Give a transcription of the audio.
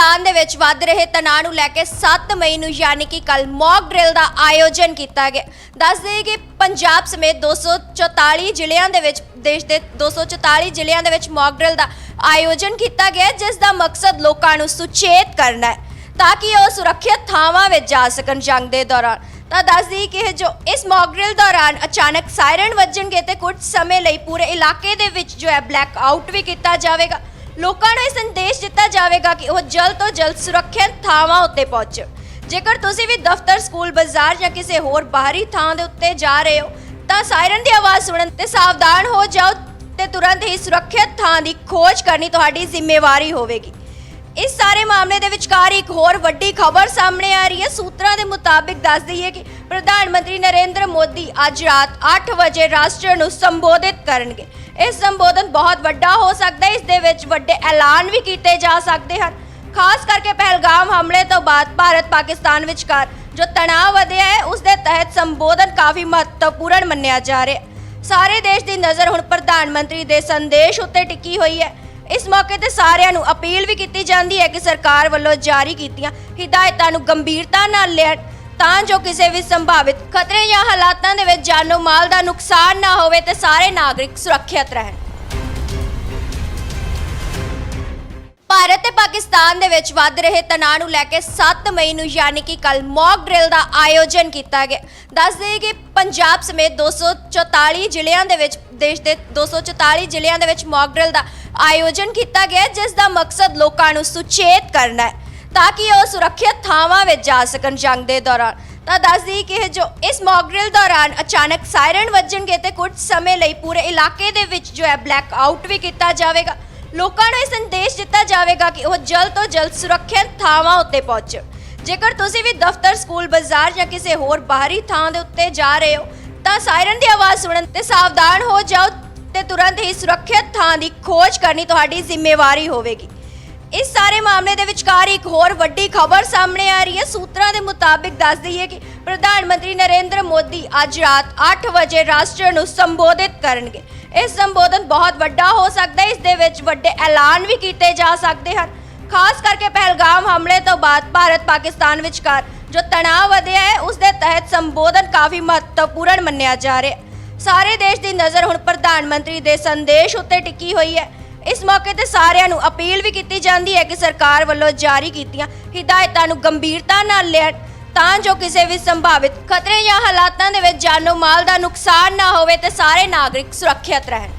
ਪਾਕਿਸਤਾਨ ਦੇ ਵਿੱਚ ਵੱਧ ਰਹੇ ਤਣਾਅ ਨੂੰ ਲੈ ਕੇ 7 ਮਈ ਨੂੰ ਯਾਨੀ ਕਿ ਕੱਲ ਮੌਕ ਡਰਿਲ ਦਾ ਆਯੋਜਨ ਕੀਤਾ ਗਿਆ। ਦੱਸ ਦਈਏ ਕਿ ਪੰਜਾਬ ਸਮੇਤ 244 ਜ਼ਿਲ੍ਹਿਆਂ ਦੇ ਵਿੱਚ, ਦੇਸ਼ ਦੇ 244 ਜ਼ਿਲ੍ਹਿਆਂ ਦੇ ਵਿੱਚ ਮੌਕ ਡਰਿਲ ਦਾ ਆਯੋਜਨ ਕੀਤਾ ਗਿਆ, ਜਿਸ ਦਾ ਮਕਸਦ ਲੋਕਾਂ ਨੂੰ ਸੁਚੇਤ ਕਰਨਾ ਹੈ, ਤਾਂ ਕਿ ਉਹ ਸੁਰੱਖਿਅਤ ਥਾਵਾਂ ਵਿੱਚ ਜਾ ਸਕਣ ਜੰਗ ਦੇ ਦੌਰਾਨ। ਤਾਂ ਦੱਸ ਦਈਏ ਕਿ ਜੋ ਇਸ ਮੌਕ ਡਰਿਲ ਦੌਰਾਨ ਅਚਾਨਕ ਸਾਇਰਨ ਵੱਜਣਗੇ ਤੇ ਕੁਝ ਸਮੇਂ ਲਈ ਪੂਰੇ ਇਲਾਕੇ ਦੇ ਵਿੱਚ ਜੋ ਹੈ ਬਲੈਕ ਆਊਟ ਵੀ ਕੀਤਾ ਜਾਵੇਗਾ। ਲੋਕਾਂ ਨੂੰ ਇਹ ਸੰਦੇਸ਼ ਦਿੱਤਾ ਜਾਵੇਗਾ ਕਿ ਉਹ ਜਲਦ ਤੋਂ ਜਲਦ ਸੁਰੱਖਿਅਤ ਥਾਵਾਂ ਉੱਤੇ ਪਹੁੰਚਣ ਜੇਕਰ ਤੁਸੀਂ ਵੀ ਦਫ਼ਤਰ, ਸਕੂਲ, ਬਾਜ਼ਾਰ ਜਾਂ ਕਿਸੇ ਹੋਰ ਬਾਹਰੀ ਥਾਂ ਦੇ ਉੱਤੇ ਜਾ ਰਹੇ ਹੋ, ਤਾਂ ਸਾਇਰਨ ਦੀ ਆਵਾਜ਼ ਸੁਣਨ ਤੇ ਸਾਵਧਾਨ ਹੋ ਜਾਓ ਤੇ ਤੁਰੰਤ ਹੀ ਸੁਰੱਖਿਅਤ ਥਾਂ ਦੀ ਖੋਜ ਕਰਨੀ ਤੁਹਾਡੀ ਜ਼ਿੰਮੇਵਾਰੀ ਹੋਵੇਗੀ। ਇਸ ਸਾਰੇ ਮਾਮਲੇ ਦੇ ਵਿਚਕਾਰ ਇੱਕ ਹੋਰ ਵੱਡੀ ਖਬਰ ਸਾਹਮਣੇ ਆ ਰਹੀ ਹੈ। ਸੂਤਰਾਂ ਦੇ ਮੁਤਾਬਿਕ ਦੱਸ ਦਈਏ ਕਿ ਪ੍ਰਧਾਨ ਮੰਤਰੀ ਨਰਿੰਦਰ ਮੋਦੀ ਅੱਜ ਰਾਤ 8 ਵਜੇ ਰਾਸ਼ਟਰ ਨੂੰ ਸੰਬੋਧਿਤ ਕਰਨਗੇ। ਇਹ ਸੰਬੋਧਨ ਬਹੁਤ ਵੱਡਾ ਹੋ ਸਕਦਾ ਹੈ, ਇਸ ਦੇ ਵਿੱਚ ਵੱਡੇ ਐਲਾਨ ਵੀ ਕੀਤੇ ਜਾ ਸਕਦੇ ਹਨ। ਖਾਸ ਕਰਕੇ ਪਹਿਲਗਾਮ ਹਮਲੇ ਤੋਂ ਬਾਅਦ ਭਾਰਤ ਪਾਕਿਸਤਾਨ ਵਿਚਕਾਰ ਜੋ ਤਣਾਅ ਵਧਿਆ ਹੈ, ਉਸ ਦੇ ਤਹਿਤ ਸੰਬੋਧਨ ਕਾਫੀ ਮਹੱਤਵਪੂਰਨ ਮੰਨਿਆ ਜਾ ਰਿਹਾ ਹੈ। ਸਾਰੇ ਦੇਸ਼ ਦੀ ਨਜ਼ਰ ਹੁਣ ਪ੍ਰਧਾਨ ਮੰਤਰੀ ਦੇ ਸੰਦੇਸ਼ ਉੱਤੇ ਟਿਕੀ ਹੋਈ ਹੈ। ਇਸ ਮੌਕੇ ਤੇ ਸਾਰਿਆਂ ਨੂੰ ਅਪੀਲ ਵੀ ਕੀਤੀ ਜਾਂਦੀ ਹੈ ਕਿ ਸਰਕਾਰ ਵੱਲੋਂ ਜਾਰੀ ਕੀਤੀਆਂ ਹਿਦਾਇਤਾਂ ਨੂੰ ਗੰਭੀਰਤਾ ਨਾਲ ਲੈਣ ਤਾਂ ਜੋ ਕਿਸੇ ਵੀ ਸੰਭਾਵਿਤ ਖਤਰੇ ਜਾਂ ਹਾਲਾਤਾਂ ਦੇ ਵਿੱਚ ਜਾਨੋ ਮਾਲ ਦਾ ਨੁਕਸਾਨ ਨਾ ਹੋਵੇ ਤੇ ਸਾਰੇ ਨਾਗਰਿਕ ਸੁਰੱਖਿਅਤ ਰਹਿਣ। ਭਾਰਤ ਤੇ ਪਾਕਿਸਤਾਨ ਦੇ ਵਿੱਚ ਵੱਧ ਰਹੇ ਤਣਾਅ ਨੂੰ ਲੈ ਕੇ 7 ਮਈ ਨੂੰ ਯਾਨੀ ਕਿ ਕੱਲ ਮੌਕ ਡਰਿਲ ਦਾ ਆਯੋਜਨ ਕੀਤਾ ਗਿਆ। ਦੱਸ ਦਈਏ ਕਿ ਪੰਜਾਬ ਸਮੇਤ 244 ਜ਼ਿਲ੍ਹਿਆਂ ਦੇ ਵਿੱਚ, ਦੇਸ਼ ਦੇ 244 ਜ਼ਿਲ੍ਹਿਆਂ ਦੇ ਵਿੱਚ ਮੌਕ ਡਰਿਲ ਦਾ ਆਯੋਜਨ ਕੀਤਾ ਗਿਆ, ਜਿਸ ਦਾ ਮਕਸਦ ਲੋਕਾਂ ਨੂੰ ਸੁਚੇਤ ਕਰਨਾ ਹੈ, ਤਾਂ ਕਿ ਉਹ ਸੁਰੱਖਿਅਤ ਥਾਵਾਂ ਵਿੱਚ ਜਾ ਸਕਣ ਜੰਗ ਦੇ ਦੌਰਾਨ। ਤਾਂ ਦੱਸਦੀ ਕਿ ਜੋ ਇਸ ਮੌਕ ਦੌਰਾਨ ਅਚਾਨਕ ਸਾਇਰਨ ਵੱਜਣਗੇ ਤੇ ਕੁਝ ਸਮੇਂ ਲਈ ਪੂਰੇ ਇਲਾਕੇ ਦੇ ਵਿੱਚ ਜੋ ਹੈ ਬਲੈਕ ਆਊਟ ਵੀ ਕੀਤਾ ਜਾਵੇਗਾ। ਲੋਕਾਂ ਨੂੰ ਇਹ ਸੰਦੇਸ਼ ਦਿੱਤਾ ਜਾਵੇਗਾ ਕਿ ਉਹ ਜਲਦ ਤੋਂ ਜਲਦ ਸੁਰੱਖਿਅਤ ਥਾਵਾਂ ਉੱਤੇ ਪਹੁੰਚਣ। ਜੇਕਰ ਤੁਸੀਂ ਵੀ ਦਫ਼ਤਰ, ਸਕੂਲ, ਬਾਜ਼ਾਰ ਜਾਂ ਕਿਸੇ ਹੋਰ ਬਾਹਰੀ ਥਾਂ ਦੇ ਉੱਤੇ ਜਾ ਰਹੇ ਹੋ, ਤਾਂ ਸਾਇਰਨ ਦੀ ਆਵਾਜ਼ ਸੁਣਨ ਤੇ ਸਾਵਧਾਨ ਹੋ ਜਾਓ। ਤੁਰੰਤ ਹੀ ਸੁਰੱਖਿਅਤ ਥਾਂ ਦੀ ਖੋਜ ਕਰਨੀ ਤੁਹਾਡੀ ਜ਼ਿੰਮੇਵਾਰੀ ਹੋਵੇਗੀ। ਇਸ ਸਾਰੇ ਮਾਮਲੇ ਦੇ ਵਿਚਕਾਰ ਇੱਕ ਹੋਰ ਵੱਡੀ ਖਬਰ ਸਾਹਮਣੇ ਆ ਰਹੀ ਹੈ। ਸੂਤਰਾਂ ਦੇ ਮੁਤਾਬਿਕ ਦੱਸ ਦਈਏ ਕਿ ਪ੍ਰਧਾਨ ਮੰਤਰੀ ਨਰਿੰਦਰ ਮੋਦੀ ਅੱਜ ਰਾਤ 8 ਵਜੇ ਰਾਸ਼ਟਰ ਨੂੰ ਸੰਬੋਧਿਤ ਕਰਨਗੇ। ਇਸ ਸੰਬੋਧਨ ਬਹੁਤ ਵੱਡਾ ਹੋ ਸਕਦਾ ਹੈ। ਇਸ ਦੇ ਵਿੱਚ ਵੱਡੇ ਐਲਾਨ ਵੀ ਕੀਤੇ ਜਾ ਸਕਦੇ ਹਨ। ਖਾਸ ਕਰਕੇ ਪਹਿਲਗਾਮ ਹਮਲੇ ਤੋਂ ਬਾਅਦ ਭਾਰਤ ਪਾਕਿਸਤਾਨ ਵਿਚਕਾਰ ਜੋ ਤਣਾਅ ਵਧਿਆ ਹੈ, ਉਸ ਦੇ ਤਹਿਤ ਸੰਬੋਧਨ ਕਾਫੀ ਮਹੱਤਵਪੂਰਨ ਮੰਨਿਆ ਜਾ ਰਿਹਾ ਹੈ। ਸਾਰੇ ਦੇਸ਼ ਦੀ ਨਜ਼ਰ ਹੁਣ ਪ੍ਰਧਾਨ ਮੰਤਰੀ ਦੇ ਸੰਦੇਸ਼ ਉੱਤੇ ਟਿੱਕੀ ਹੋਈ ਹੈ। ਇਸ ਮੌਕੇ ਤੇ ਸਾਰਿਆਂ ਨੂੰ ਅਪੀਲ ਵੀ ਕੀਤੀ ਜਾਂਦੀ ਹੈ ਕਿ ਸਰਕਾਰ ਵੱਲੋਂ ਜਾਰੀ ਕੀਤੀਆਂ ਹਿਦਾਇਤਾਂ ਨੂੰ ਗੰਭੀਰਤਾ ਨਾਲ ਲੈਣ ਤਾਂ ਜੋ ਕਿਸੇ ਵੀ ਸੰਭਾਵਿਤ ਖਤਰੇ ਜਾਂ ਹਾਲਾਤਾਂ ਦੇ ਵਿੱਚ ਜਾਨੋ ਮਾਲ ਦਾ ਨੁਕਸਾਨ ਨਾ ਹੋਵੇ ਤੇ ਸਾਰੇ ਨਾਗਰਿਕ ਸੁਰੱਖਿਅਤ ਰਹਿਣ।